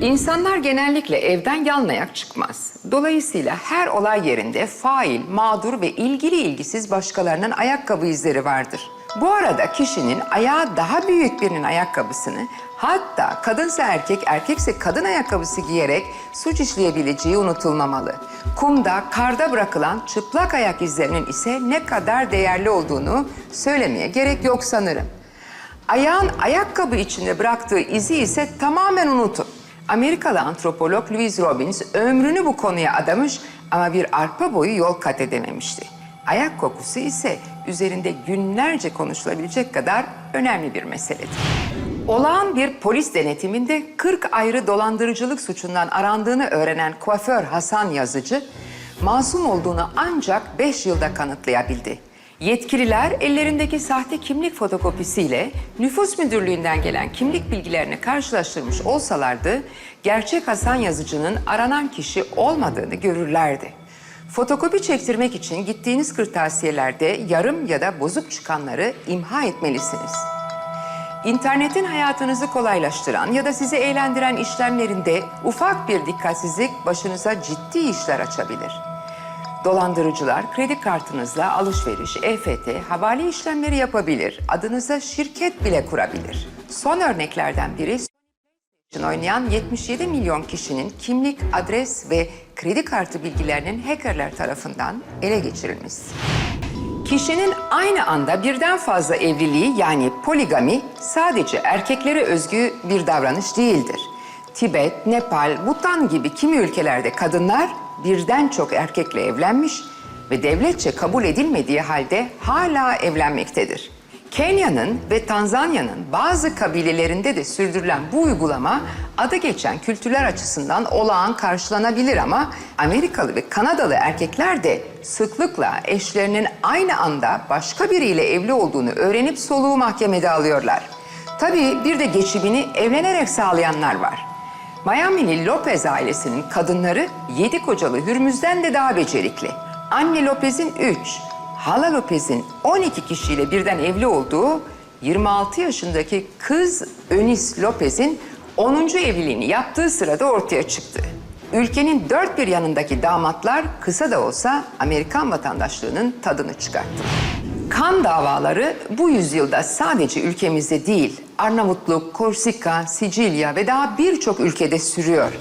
İnsanlar genellikle evden yalnayak çıkmaz. Dolayısıyla her olay yerinde fail, mağdur ve ilgili ilgisiz başkalarının ayakkabı izleri vardır. Bu arada kişinin ayağı daha büyük birinin ayakkabısını hatta kadınsa erkek, erkekse kadın ayakkabısı giyerek suç işleyebileceği unutulmamalı. Kumda, karda bırakılan çıplak ayak izlerinin ise ne kadar değerli olduğunu söylemeye gerek yok sanırım. Ayağın ayakkabı içinde bıraktığı izi ise tamamen unutun. Amerikalı antropolog Louise Robbins ömrünü bu konuya adamış ama bir arpa boyu yol kat edememişti. Ayak kokusu ise üzerinde günlerce konuşulabilecek kadar önemli bir meseledir. Olağan bir polis denetiminde 40 ayrı dolandırıcılık suçundan arandığını öğrenen kuaför Hasan Yazıcı, masum olduğunu ancak 5 yılda kanıtlayabildi. Yetkililer ellerindeki sahte kimlik fotokopisiyle nüfus müdürlüğünden gelen kimlik bilgilerini karşılaştırmış olsalardı, gerçek Hasan Yazıcı'nın aranan kişi olmadığını görürlerdi. Fotokopi çektirmek için gittiğiniz kırtasiyelerde yarım ya da bozuk çıkanları imha etmelisiniz. İnternetin hayatınızı kolaylaştıran ya da sizi eğlendiren işlemlerinde ufak bir dikkatsizlik başınıza ciddi işler açabilir. Dolandırıcılar kredi kartınızla alışveriş, EFT, havale işlemleri yapabilir. Adınıza şirket bile kurabilir. Son örneklerden biri için oynayan 77 milyon kişinin kimlik, adres ve kredi kartı bilgilerinin hackerler tarafından ele geçirilmesi. Kişinin aynı anda birden fazla evliliği yani poligami sadece erkeklere özgü bir davranış değildir. Tibet, Nepal, Bhutan gibi kimi ülkelerde kadınlar birden çok erkekle evlenmiş ve devletçe kabul edilmediği halde hala evlenmektedir. Kenya'nın ve Tanzanya'nın bazı kabilelerinde de sürdürülen bu uygulama adı geçen kültürler açısından olağan karşılanabilir ama Amerikalı ve Kanadalı erkekler de sıklıkla eşlerinin aynı anda başka biriyle evli olduğunu öğrenip soluğu mahkemede alıyorlar. Tabii bir de geçimini evlenerek sağlayanlar var. Miami'li Lopez ailesinin kadınları yedi kocalı Hürmüz'den de daha becerikli. Anne Lopez'in üç, hala Lopez'in 12 kişiyle birden evli olduğu 26 yaşındaki kız Önis Lopez'in 10. evliliğini yaptığı sırada ortaya çıktı. Ülkenin dört bir yanındaki damatlar kısa da olsa Amerikan vatandaşlığının tadını çıkarttı. Kan davaları bu yüzyılda sadece ülkemizde değil, Arnavutluk, Korsika, Sicilya ve daha birçok ülkede sürüyor.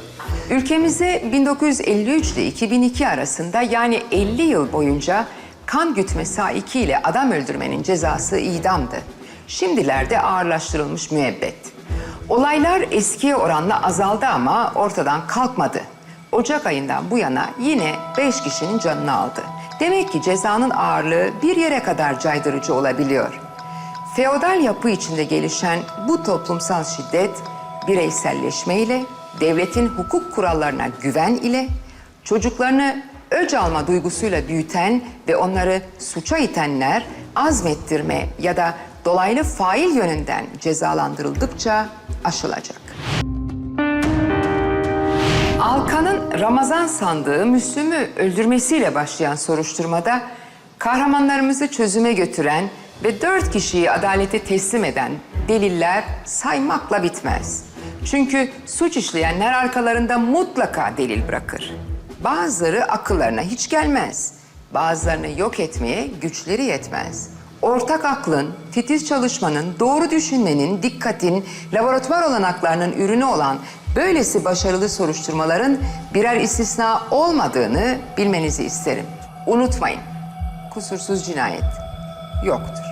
Ülkemizde 1953 ile 2002 arasında yani 50 yıl boyunca kan gütme saiki ile adam öldürmenin cezası idamdı. Şimdilerde ağırlaştırılmış müebbet. Olaylar eskiye oranla azaldı ama ortadan kalkmadı. Ocak ayından bu yana yine 5 kişinin canını aldı. Demek ki cezanın ağırlığı bir yere kadar caydırıcı olabiliyor. Feodal yapı içinde gelişen bu toplumsal şiddet bireyselleşmeyle, devletin hukuk kurallarına güven ile, çocuklarını öc alma duygusuyla büyüten ve onları suça itenler azmettirme ya da dolaylı fail yönünden cezalandırıldıkça aşılacak. Alkan'ın Ramazan sandığı Müslüm'ü öldürmesiyle başlayan soruşturmada kahramanlarımızı çözüme götüren ve dört kişiyi adalete teslim eden deliller saymakla bitmez. Çünkü suç işleyenler arkalarında mutlaka delil bırakır. Bazıları akıllarına hiç gelmez. Bazılarını yok etmeye güçleri yetmez. Ortak aklın, titiz çalışmanın, doğru düşünmenin, dikkatin, laboratuvar olanaklarının ürünü olan böylesi başarılı soruşturmaların birer istisna olmadığını bilmenizi isterim. Unutmayın, kusursuz cinayet yoktur.